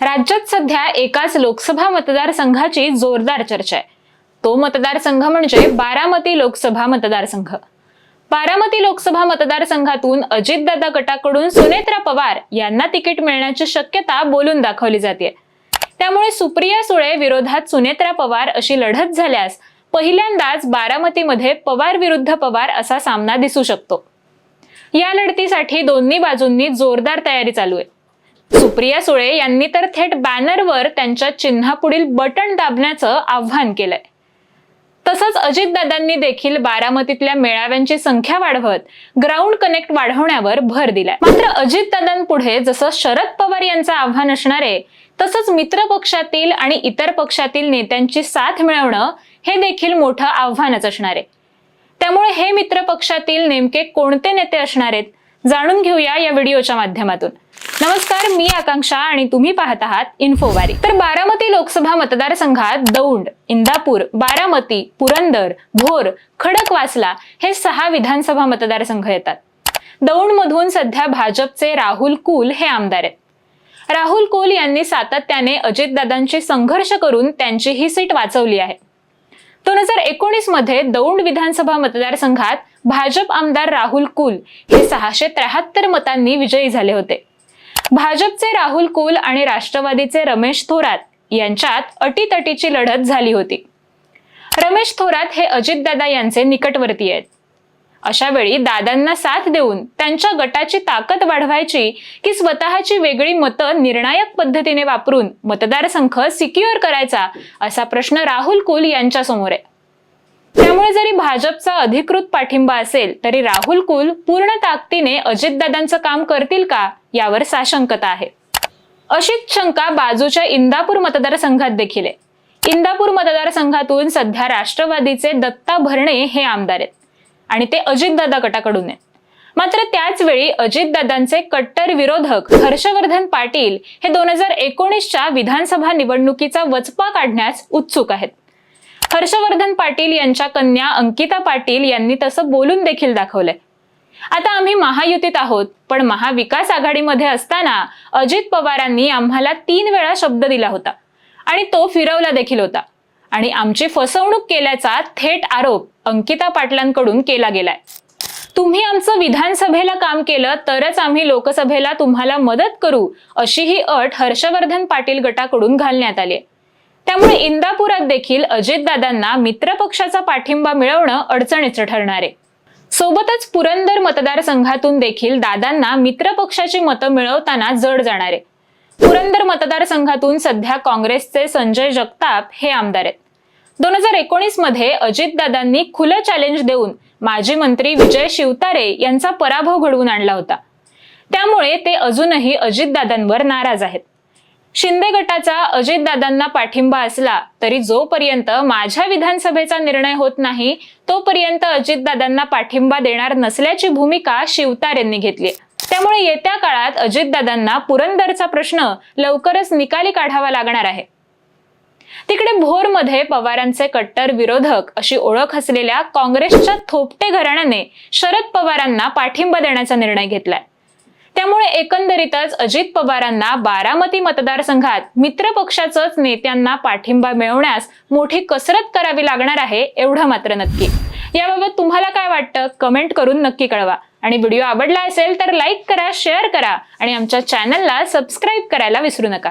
राज्यात सध्या एकाच लोकसभा मतदारसंघाची जोरदार चर्चा आहे. तो मतदारसंघ म्हणजे बारामती लोकसभा मतदारसंघ. बारामती लोकसभा मतदारसंघातून अजितदादा गटाकडून सुनेत्रा पवार यांना तिकीट मिळण्याची शक्यता बोलून दाखवली जाते. त्यामुळे सुप्रिया सुळे विरोधात सुनेत्रा पवार अशी लढत झाल्यास पहिल्यांदाच बारामतीमध्ये पवार विरुद्ध पवार असा सामना दिसू शकतो. या लढतीसाठी दोन्ही बाजूंनी जोरदार तयारी चालू आहे. सुप्रिया सुळे यांनी तर थेट बॅनरवर त्यांच्या चिन्हापुढील बटन दाबण्याचं आव्हान केलंय. तसंच अजितदादांनी देखील बारामतीतल्या मेळाव्यांची संख्या वाढवत ग्राउंड कनेक्ट वाढवण्यावर भर दिलाय. मात्र अजितदादांपुढे जसं शरद पवार यांचं आव्हान असणार आहे तसंच मित्र पक्षातील आणि इतर पक्षातील नेत्यांची साथ मिळवणं हे देखील मोठं आव्हानच असणार. आहे त्यामुळे हे मित्र पक्षातील नेमके कोणते नेते असणार आहेत जाणून घेऊया या व्हिडिओच्या माध्यमातून. नमस्कार मी आकांक्षा आणि तुम्ही पाहत आहात इन्फोवारी. तर बारामती लोकसभा मतदारसंघात दौंड इंदापूर बारामती पुरंदर भोर खडकवासला हे सहा विधानसभा मतदारसंघ येतात. दौंडमधून सध्या भाजपचे राहुल कुल हे आमदार आहेत. राहुल कुल यांनी सातत्याने अजितदादांशी संघर्ष करून त्यांची ही सीट वाचवली आहे. दोन हजार एकोणीसमध्ये दौंड विधानसभा मतदारसंघात भाजप आमदार राहुल कुल हे सहाशे त्र्याहत्तर मतांनी विजयी झाले होते. भाजपचे राहुल कुल आणि राष्ट्रवादीचे रमेश थोरात यांच्यात अटीतटीची लढत झाली होती. रमेश थोरात हे अजितदादा यांचे निकटवर्ती आहेत. अशा वेळी दादांना साथ देऊन त्यांच्या गटाची ताकद वाढवायची की स्वतःची वेगळी मतं निर्णायक पद्धतीने वापरून मतदारसंघ सिक्युअर करायचा असा प्रश्न राहुल कुल यांच्यासमोर आहे. त्यामुळे जरी भाजपचा अधिकृत पाठिंबा असेल तरी राहुल कुल पूर्ण ताकदीने अजितदादांचं काम करतील का यावर साशंकता आहे. अशीच शंका बाजूच्या इंदापूर मतदारसंघात देखील आहे. इंदापूर मतदारसंघातून सध्या राष्ट्रवादीचे दत्ता भरणे हे आमदार आहेत आणि ते अजितदादा गटाकडून आहेत. मात्र त्याच वेळी अजितदादांचे कट्टर विरोधक हर्षवर्धन पाटील हे दोन हजार एकोणीसच्या विधानसभा निवडणुकीचा वचपा काढण्यास उत्सुक आहेत. हर्षवर्धन पाटील यांच्या कन्या अंकिता पाटील यांनी तसं बोलून देखील दाखवलंय. आता आम्ही महायुतीत आहोत पण महाविकास आघाडीमध्ये असताना अजित पवारांनी आम्हाला तीन वेळा शब्द दिला होता आणि तो फिरवला देखील होता. आणि आमची फसवणूक केल्याचा थेट आरोप अंकिता पाटलांकडून केला गेलाय. तुम्ही आमचं विधानसभेला काम केलं तरच आम्ही लोकसभेला तुम्हाला मदत करू अशी ही अट हर्षवर्धन पाटील गटाकडून घालण्यात आली त्यामुळे इंदापुरात देखील अजितदादांना मित्रपक्षाचा पाठिंबा मिळवणं अडचणीचं ठरणार आहे. सोबतच पुरंदर मतदारसंघातून देखील दादांना मित्रपक्षाची मतं मिळवताना जड जाणार आहे. पुरंदर मतदारसंघातून सध्या काँग्रेसचे संजय जगताप हे आमदार आहेत. दोन हजार एकोणीसमध्ये अजितदादांनी खुलं चॅलेंज देऊन माजी मंत्री विजय शिवतारे यांचा पराभव घडवून आणला होता. त्यामुळे ते अजूनही अजितदादांवर नाराज आहेत. शिंदे गटाचा अजितदादांना पाठिंबा असला तरी जोपर्यंत माझ्या विधानसभेचा निर्णय होत नाही तोपर्यंत अजितदादांना पाठिंबा देणार नसल्याची भूमिका शिवतार यांनी घेतली. त्यामुळे येत्या काळात अजितदादांना पुरंदरचा प्रश्न लवकरच निकाली काढावा लागणार आहे. तिकडे भोरमध्ये पवारांचे कट्टर विरोधक अशी ओळख असलेल्या काँग्रेसच्या थोपटे घराण्याने शरद पवारांना पाठिंबा देण्याचा निर्णय घेतलाय. त्यामुळे एकंदरीतच अजित पवारांना बारामती मतदारसंघात मित्र पक्षाचंच नेत्यांना पाठिंबा मिळवण्यास मोठी कसरत करावी लागणार आहे एवढं मात्र नक्की. याबाबत तुम्हाला काय वाटतं? कमेंट करून नक्की कळवा. आणि व्हिडिओ आवडला असेल तर लाईक करा शेअर करा आणि आमच्या चॅनलला सबस्क्राईब करायला विसरू नका.